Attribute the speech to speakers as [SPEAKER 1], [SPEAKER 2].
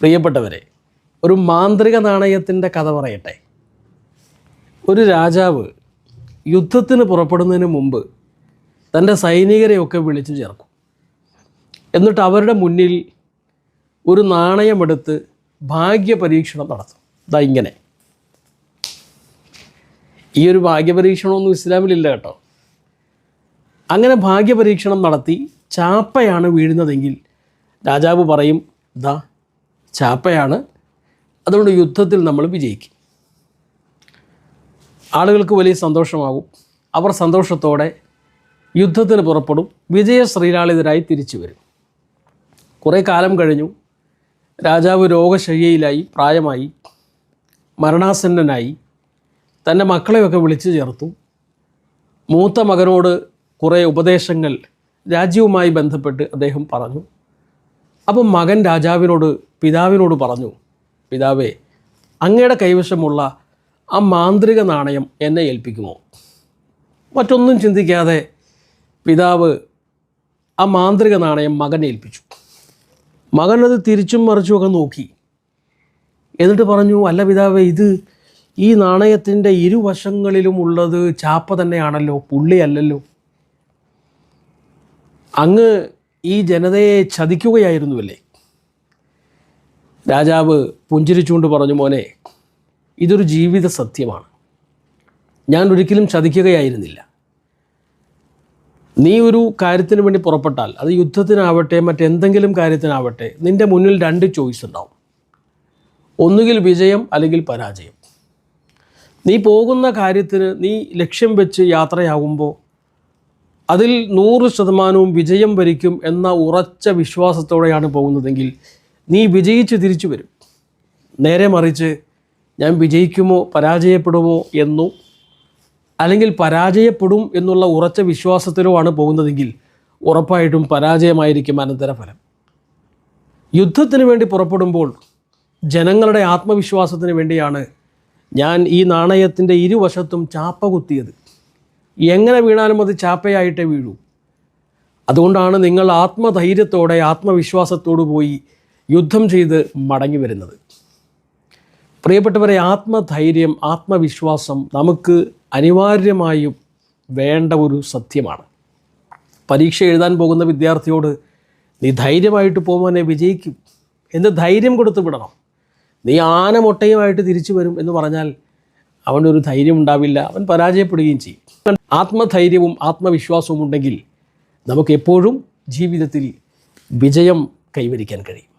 [SPEAKER 1] പ്രിയപ്പെട്ടവരെ ഒരു മാന്ത്രിക നാണയത്തിന്റെ കഥ പറയട്ടെ. ഒരു രാജാവ് യുദ്ധത്തിന് പുറപ്പെടുന്നതിന് മുമ്പ് തന്റെ സൈനികരെയൊക്കെ വിളിച്ചു ചേർക്കും. എന്നിട്ട് അവരുടെ മുന്നിൽ ഒരു നാണയമെടുത്ത് ഭാഗ്യപരീക്ഷണം നടത്തും. ഇതാ ഇങ്ങനെ. ഈ ഒരു ഭാഗ്യപരീക്ഷണമൊന്നും ഇസ്ലാമിലില്ല കേട്ടോ. അങ്ങനെ ഭാഗ്യപരീക്ഷണം നടത്തി ചാപ്പയാണ് വീഴുന്നതെങ്കിൽ രാജാവ് പറയും ഇതാ ചാപ്പയാണ്. അതുകൊണ്ട് യുദ്ധത്തിൽ നമ്മൾ വിജയിക്കും. ആളുകൾക്ക് വലിയ സന്തോഷമാകും. അവർ സന്തോഷത്തോടെ യുദ്ധത്തിന് പുറപ്പെടും. വിജയ ശ്രീലാളിതരായി തിരിച്ചു വരും. കുറേ കാലം കഴിഞ്ഞു. രാജാവ് രോഗശയ്യയിലായി പ്രായമായി മരണാസന്നനായി. തന്റെ മക്കളെയൊക്കെ വിളിച്ചു ചേർത്തു. മൂത്ത മകനോട് കുറേ ഉപദേശങ്ങൾ രാജ്യവുമായി ബന്ധപ്പെട്ട് അദ്ദേഹം പറഞ്ഞു. അപ്പം മകൻ രാജാവിനോട് പിതാവിനോട് പറഞ്ഞു പിതാവേ അങ്ങയുടെ കൈവശമുള്ള ആ മാന്ത്രിക നാണയം എന്നെ ഏൽപ്പിക്കുമോ? മറ്റൊന്നും ചിന്തിക്കാതെ പിതാവ് ആ മാന്ത്രിക നാണയം മകനെ ഏൽപ്പിച്ചു. മകനത് തിരിച്ചും മറിച്ചുമൊക്കെ നോക്കി. എന്നിട്ട് പറഞ്ഞു അല്ല പിതാവേ ഇത് ഈ നാണയത്തിന്റെ ഇരുവശങ്ങളിലും ഉള്ളത് ചാപ്പ തന്നെയാണല്ലോ പുള്ളിയല്ലല്ലോ അങ്ങ് ഈ ജനതയെ ചതിക്കുകയായിരുന്നുവല്ലേ? രാജാവ് പുഞ്ചിരിച്ചുകൊണ്ട് പറഞ്ഞു മോനെ ഇതൊരു ജീവിത സത്യമാണ്. ഞാൻ ഒരിക്കലും ചതിക്കുകയായിരുന്നില്ല. നീ ഒരു കാര്യത്തിന് വേണ്ടി പുറപ്പെട്ടാൽ അത് യുദ്ധത്തിനാവട്ടെ മറ്റെന്തെങ്കിലും കാര്യത്തിനാവട്ടെ നിന്റെ മുന്നിൽ രണ്ട് ചോയ്സ് ഉണ്ടാവും. ഒന്നുകിൽ വിജയം അല്ലെങ്കിൽ പരാജയം. നീ പോകുന്ന കാര്യത്തിന് നീ ലക്ഷ്യം വെച്ച് യാത്രയാകുമ്പോൾ അതിൽ നൂറ് ശതമാനവും വിജയം വരിക്കും എന്ന ഉറച്ച വിശ്വാസത്തോടെയാണ് പോകുന്നതെങ്കിൽ നീ വിജയിച്ച് തിരിച്ചു വരും. നേരെ മറിച്ച് ഞാൻ വിജയിക്കുമോ പരാജയപ്പെടുമോ എന്നോ അല്ലെങ്കിൽ പരാജയപ്പെടും എന്നുള്ള ഉറച്ച വിശ്വാസത്തിലോ ആണ് പോകുന്നതെങ്കിൽ ഉറപ്പായിട്ടും പരാജയമായിരിക്കും അനന്തരഫലം. യുദ്ധത്തിന് വേണ്ടി പുറപ്പെടുമ്പോൾ ജനങ്ങളുടെ ആത്മവിശ്വാസത്തിന് വേണ്ടിയാണ് ഞാൻ ഈ നാണയത്തിന്റെ ഇരുവശത്തും ചാപ്പ കുത്തിയത് എങ്ങനെ വീണാലും അത് ചാപ്പയായിട്ടേ വീഴൂ. അതുകൊണ്ടാണ് നിങ്ങൾ ആത്മധൈര്യത്തോടെ ആത്മവിശ്വാസത്തോടു പോയി യുദ്ധം ചെയ്ത് മടങ്ങി വരുന്നത്. പ്രിയപ്പെട്ടവരെ ആത്മധൈര്യം ആത്മവിശ്വാസം നമുക്ക് അനിവാര്യമായും വേണ്ട ഒരു സത്യമാണ്. പരീക്ഷ എഴുതാൻ പോകുന്ന വിദ്യാർത്ഥിയോട് നീ ധൈര്യമായിട്ട് പോകുവാനെ വിജയിക്കും. എന്ന് ധൈര്യം കൊടുത്ത് വിടണം? നീ ആന മുട്ടയുമായിട്ട് തിരിച്ചു വരും എന്ന് പറഞ്ഞാൽ അവന്റെ ഒരു ധൈര്യം ഉണ്ടാവില്ല. അവൻ പരാജയപ്പെടുകയും ചെയ്യും. ആത്മധൈര്യവും ആത്മവിശ്വാസവും ഉണ്ടെങ്കിൽ നമുക്ക് എപ്പോഴും ജീവിതത്തിൽ വിജയം കൈവരിക്കാൻ കഴിയും.